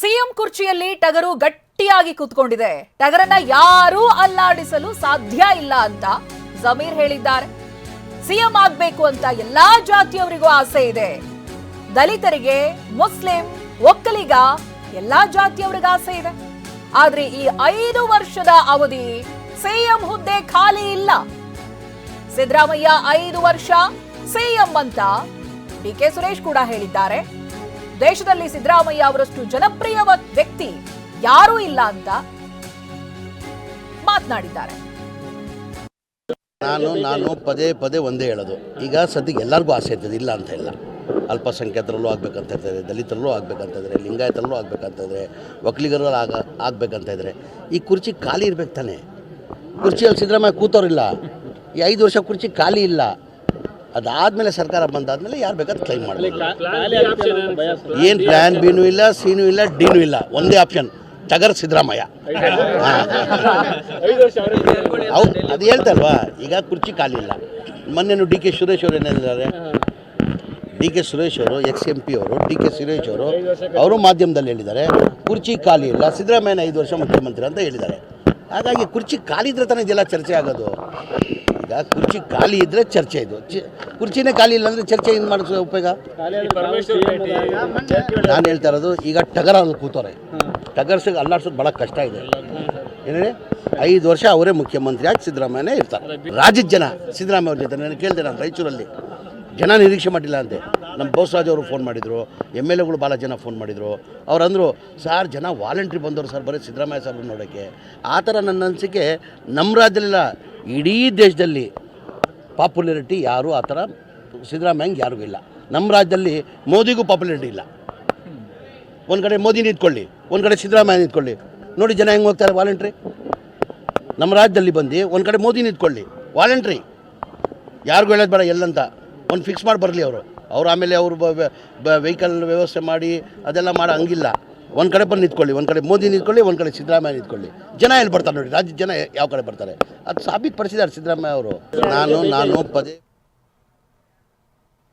CM ಕುರ್ಚಿಯಲ್ಲಿ ಟಗರು ಗಟ್ಟಿಯಾಗಿ ಕೂತ್ಕೊಂಡಿದೆ. ಟಗರನ್ನ ಯಾರೂ ಅಲ್ಲಾಡಿಸಲು ಸಾಧ್ಯ ಇಲ್ಲ ಅಂತ ಜಮೀರ್ ಹೇಳಿದ್ದಾರೆ. ಸಿಎಂ ಆಗ್ಬೇಕು ಅಂತ ಎಲ್ಲಾ ಜಾತಿಯವರಿಗೂ ಆಸೆ ಇದೆ. ದಲಿತರಿಗೆ, ಮುಸ್ಲಿಂ, ಒಕ್ಕಲಿಗ ಎಲ್ಲಾ ಜಾತಿಯವರಿಗೆ ಆಸೆ ಇದೆ. ಆದ್ರೆ ಈ ಐದು ವರ್ಷದ ಅವಧಿ ಸಿಎಂ ಹುದ್ದೆ ಖಾಲಿ ಇಲ್ಲ. ಸಿದ್ದರಾಮಯ್ಯ ಐದು ವರ್ಷ ಸಿಎಂ ಅಂತ ಡಿ ಕೆ ಸುರೇಶ್ ಕೂಡ ಹೇಳಿದ್ದಾರೆ. ದೇಶದಲ್ಲಿ ಸಿದ್ದರಾಮಯ್ಯ ಅವರಷ್ಟು ಜನಪ್ರಿಯ ವ್ಯಕ್ತಿ ಯಾರೂ ಇಲ್ಲ ಅಂತ ಮಾತನಾಡಿದ್ದಾರೆ. ನಾನು ನಾನು ಪದೇ ಪದೇ ಒಂದೇ ಹೇಳೋದು. ಈಗ ಸದ್ಯಕ್ಕೆ ಎಲ್ಲರಿಗೂ ಆಸೆ ಇರ್ತದೆ, ಇಲ್ಲ ಅಂತ ಇಲ್ಲ. ಅಲ್ಪಸಂಖ್ಯಾತರಲ್ಲೂ ಆಗ್ಬೇಕಂತ ಇರ್ತದೆ ದಲಿತರಲ್ಲೂ ಆಗ್ಬೇಕಂತ ಇದ್ದಾರೆ ಲಿಂಗಾಯತರಲ್ಲೂ ಆಗ್ಬೇಕಂತ ಇದ್ದಾರೆ ಒಕ್ಕಲಿಗರಲ್ಲೂ ಆಗ, ಆಗ್ಬೇಕಂತ ಇದ್ದಾರೆ ಈ ಕುರ್ಚಿ ಖಾಲಿ ಇರ್ಬೇಕು ತಾನೆ? ಕುರ್ಚಿಯಲ್ಲಿ ಸಿದ್ದರಾಮಯ್ಯ ಕೂತವ್ರಿಲ್ಲ. ಈ ಐದು ವರ್ಷ ಕುರ್ಚಿ ಖಾಲಿ ಇಲ್ಲ. ಅದಾದಮೇಲೆ ಸರ್ಕಾರ ಬಂದಾದ್ಮೇಲೆ ಯಾರು ಬೇಕಾದ್ರೆ ಕ್ಲೈಮ್ ಮಾಡಬೇಕು ಏನು ಪ್ಲ್ಯಾನ್ ಬಿನೂ ಇಲ್ಲ ಸಿನೂ ಇಲ್ಲ ಡಿನು ಇಲ್ಲ ಒಂದೇ ಆಪ್ಷನ್ ಟಗರ್ ಸಿದ್ದರಾಮಯ್ಯ. ಹೌದು ಅದು ಹೇಳ್ತಲ್ವಾ? ಈಗ ಕುರ್ಚಿ ಖಾಲಿ ಇಲ್ಲ. ಮೊನ್ನೆನು ಡಿ ಕೆ ಸುರೇಶ್ ಅವರು ಏನಿದ್ದಾರೆ ಡಿ ಕೆ ಸುರೇಶ್ ಅವರು ಎಕ್ಸ್ ಎಂ ಪಿ ಅವರು ಡಿ ಕೆ ಸುರೇಶ್ ಅವರು ಅವರು ಮಾಧ್ಯಮದಲ್ಲಿ ಹೇಳಿದ್ದಾರೆ ಕುರ್ಚಿ ಖಾಲಿ ಇಲ್ಲ ಸಿದ್ದರಾಮಯ್ಯನ ಐದು ವರ್ಷ ಮುಖ್ಯಮಂತ್ರಿ ಅಂತ ಹೇಳಿದ್ದಾರೆ. ಹಾಗಾಗಿ ಕುರ್ಚಿ ಖಾಲಿ ಇದ್ರೆ ತಾನೇ ಇದೆಲ್ಲ ಚರ್ಚೆ ಆಗೋದು. ಈಗ ಕುರ್ಚಿ ಖಾಲಿ ಇದ್ದರೆ ಚರ್ಚೆ ಇದು. ಕುರ್ಚಿನೇ ಖಾಲಿ ಇಲ್ಲ ಅಂದರೆ ಚರ್ಚೆ ಏನು ಮಾಡಿಸೋ ಉಪಯೋಗ? ನಾನು ಹೇಳ್ತಾ ಇರೋದು, ಈಗ ಟಗರ ಅಲ್ಲಿ ಕೂತವ್ರೆ. ಟಗರ್ಸಿಗೆ ಅಲ್ಲಾಡ್ಸೋದು ಭಾಳ ಕಷ್ಟ ಇದೆ. ಏನೇ ಐದು ವರ್ಷ ಅವರೇ ಮುಖ್ಯಮಂತ್ರಿ ಆಗಿ ಇರ್ತಾರೆ. ರಾಜ್ಯದ ಜನ, ಸಿದ್ದರಾಮಯ್ಯ ಅವ್ರ ಜೊತೆ ನಾನು ಕೇಳಿದೆ ನಾನು ರಾಯಚೂರಲ್ಲಿ. ಜನ ನಿರೀಕ್ಷೆ ಮಾಡಿಲ್ಲ ಅಂತೆ. ನಮ್ಮ ಬೋಸರಾಜ್ ಅವರು ಫೋನ್ ಮಾಡಿದರು, ಎಂ ಎಲ್ ಎಗಳು ಭಾಳ ಜನ ಫೋನ್ ಮಾಡಿದರು. ಅವ್ರು ಅಂದರು, ಸರ್, ಜನ ವಾಲಂಟ್ರಿ ಬಂದವರು ಸರ್, ಬರೀ ಸಿದ್ದರಾಮಯ್ಯ ಸರ್ ನೋಡೋಕ್ಕೆ. ಆ ಥರ ನನ್ನ ಅನಿಸಿಕೆ ನಮ್ಮ ರಾಜ್ಯದಲ್ಲಿಲ್ಲ ಇಡೀ ದೇಶದಲ್ಲಿ ಪಾಪ್ಯುಲರಿಟಿ ಯಾರೂ ಆ ಥರ ಸಿದ್ದರಾಮಯ್ಯಂಗೆ ಯಾರಿಗೂ ಇಲ್ಲ. ನಮ್ಮ ರಾಜ್ಯದಲ್ಲಿ ಮೋದಿಗೂ ಪಾಪ್ಯುಲರಿಟಿ ಇಲ್ಲ. ಒಂದು ಕಡೆ ಮೋದಿ ನಿಂತ್ಕೊಳ್ಳಿ, ಒಂದು ಕಡೆ ಸಿದ್ದರಾಮಯ್ಯ ನಿಂತ್ಕೊಳ್ಳಿ. ನೋಡಿ ಜನ ಹೆಂಗೆ ಹೋಗ್ತಾರೆ ವಾಲಂಟ್ರಿ ನಮ್ಮ ರಾಜ್ಯದಲ್ಲಿ ಬಂದು ಒಂದು ಕಡೆ ಮೋದಿ ನಿಂತ್ಕೊಳ್ಳಿ ವಾಲಂಟ್ರಿ ಯಾರಿಗೂ ಹೇಳೋದು ಬೇಡ ಎಲ್ಲಂತ ಒಂದು ಫಿಕ್ಸ್ ಮಾಡಿ ಬರಲಿ ಅವರು. ಅವ್ರು ಆಮೇಲೆ ಅವರು ವೆಹಿಕಲ್ ವ್ಯವಸ್ಥೆ ಮಾಡಿ, ಅದೆಲ್ಲ ಮಾಡೋ, ಹಂಗಿಲ್ಲ. ಒಂದು ಕಡೆ ಬಂದು ನಿಂತ್ಕೊಳ್ಳಿ, ಒಂದು ಕಡೆ ಮೋದಿ ನಿಂತ್ಕೊಳ್ಳಿ, ಒಂದು ಕಡೆ ಸಿದ್ದರಾಮಯ್ಯ ನಿಂತ್ಕೊಳ್ಳಿ. ಜನ ಎಲ್ಲಿ ಬರ್ತಾರೆ ನೋಡಿ ರಾಜ್ಯದ ಜನ ಯಾವ ಕಡೆ ಬರ್ತಾರೆ? ಅದು ಸಾಬೀತು ಪಡಿಸಿದ್ದಾರೆ ಸಿದ್ದರಾಮಯ್ಯ ಅವರು. ನಾನು ನಾನು ಪದೇ